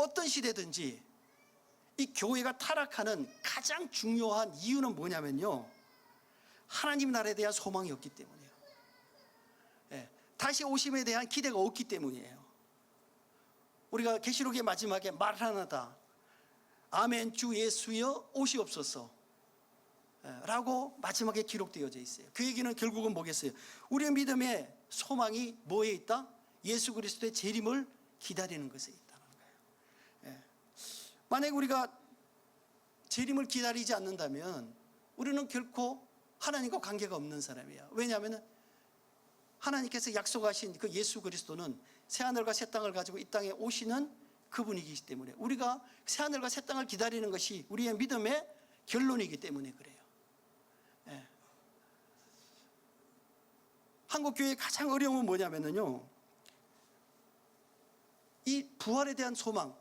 어떤 시대든지 이 교회가 타락하는 가장 중요한 이유는 뭐냐면요. 하나님 나라에 대한 소망이 없기 때문이에요. 예, 다시 오심에 대한 기대가 없기 때문이에요. 우리가 계시록의 마지막에 말 하나다. 아멘 주 예수여 오시옵소서. 예, 라고 마지막에 기록되어져 있어요. 그 얘기는 결국은 뭐겠어요? 우리의 믿음의 소망이 뭐에 있다? 예수 그리스도의 재림을 기다리는 것에. 예. 만약 우리가 재림을 기다리지 않는다면 우리는 결코 하나님과 관계가 없는 사람이에요. 왜냐하면 하나님께서 약속하신 그 예수 그리스도는 새 하늘과 새 땅을 가지고 이 땅에 오시는 그분이기 때문에 우리가 새 하늘과 새 땅을 기다리는 것이 우리의 믿음의 결론이기 때문에 그래요. 예. 한국 교회의 가장 어려움은 뭐냐면요. 이 부활에 대한 소망,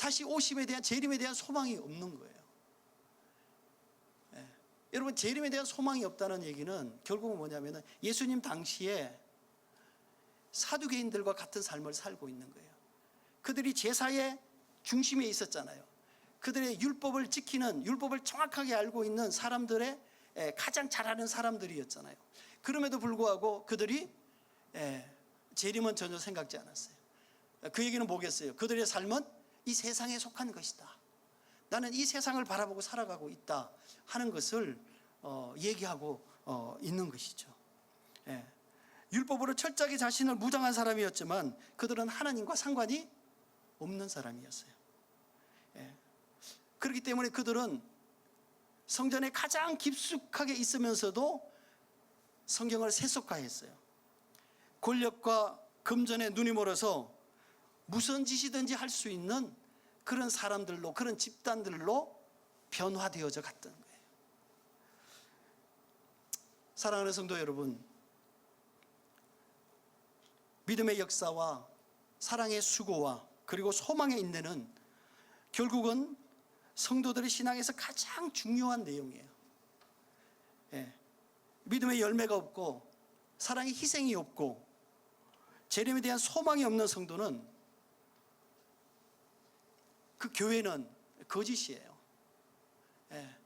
다시 오심에 대한 재림에 대한 소망이 없는 거예요. 예. 여러분 재림에 대한 소망이 없다는 얘기는 결국은 뭐냐면은 예수님 당시에 사두개인들과 같은 삶을 살고 있는 거예요. 그들이 제사의 중심에 있었잖아요. 그들의 율법을 지키는 율법을 정확하게 알고 있는 사람들의 에, 가장 잘하는 사람들이었잖아요. 그럼에도 불구하고 그들이 에, 재림은 전혀 생각지 않았어요. 그 얘기는 뭐겠어요? 그들의 삶은 이 세상에 속한 것이다. 나는 이 세상을 바라보고 살아가고 있다 하는 것을 어, 얘기하고 어, 있는 것이죠. 예. 율법으로 철저하게 자신을 무장한 사람이었지만 그들은 하나님과 상관이 없는 사람이었어요. 예. 그렇기 때문에 그들은 성전에 가장 깊숙하게 있으면서도 성경을 세속화했어요. 권력과 금전에 눈이 멀어서 무슨 짓이든지 할 수 있는 그런 사람들로 그런 집단들로 변화되어져 갔던 거예요. 사랑하는 성도 여러분, 믿음의 역사와 사랑의 수고와 그리고 소망의 인내는 결국은 성도들의 신앙에서 가장 중요한 내용이에요. 예. 믿음의 열매가 없고 사랑의 희생이 없고 재림에 대한 소망이 없는 성도는 그 교회는 거짓이에요. 예.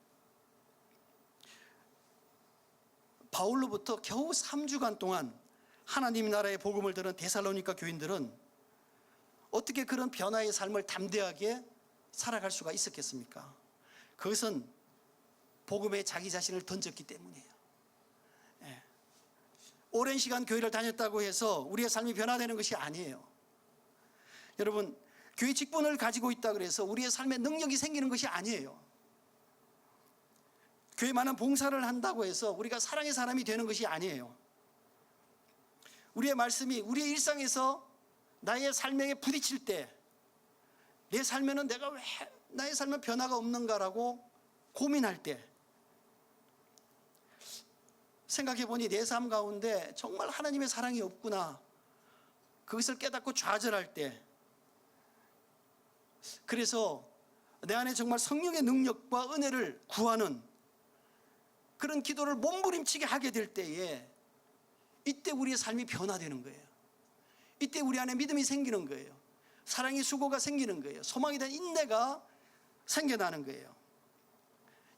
바울로부터 겨우 3주간 동안 하나님 나라의 복음을 들은 데살로니가 교인들은 어떻게 그런 변화의 삶을 담대하게 살아갈 수가 있었겠습니까? 그것은 복음에 자기 자신을 던졌기 때문이에요. 예. 오랜 시간 교회를 다녔다고 해서 우리의 삶이 변화되는 것이 아니에요. 여러분, 교회 직분을 가지고 있다 그래서 우리의 삶에 능력이 생기는 것이 아니에요. 교회 많은 봉사를 한다고 해서 우리가 사랑의 사람이 되는 것이 아니에요. 우리의 말씀이 우리의 일상에서 나의 삶에 부딪힐 때 내 삶에는 내가 왜 나의 삶에 변화가 없는가라고 고민할 때 생각해 보니 내 삶 가운데 정말 하나님의 사랑이 없구나. 그것을 깨닫고 좌절할 때 그래서 내 안에 정말 성령의 능력과 은혜를 구하는 그런 기도를 몸부림치게 하게 될 때에 이때 우리의 삶이 변화되는 거예요. 이때 우리 안에 믿음이 생기는 거예요. 사랑의 수고가 생기는 거예요. 소망에 대한 인내가 생겨나는 거예요.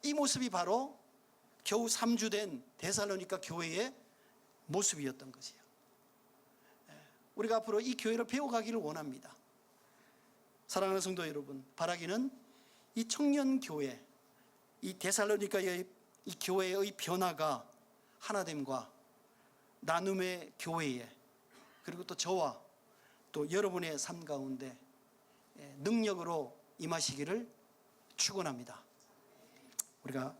이 모습이 바로 겨우 3주 된 데살로니가 교회의 모습이었던 것이에요. 예, 우리가 앞으로 이 교회를 배워가기를 원합니다. 사랑하는 성도 여러분, 바라기는 이 청년 교회, 이 데살로니가의 이 교회의 변화가 하나됨과 나눔의 교회에 그리고 또 저와 또 여러분의 삶 가운데 예, 능력으로 임하시기를 축원합니다. 우리가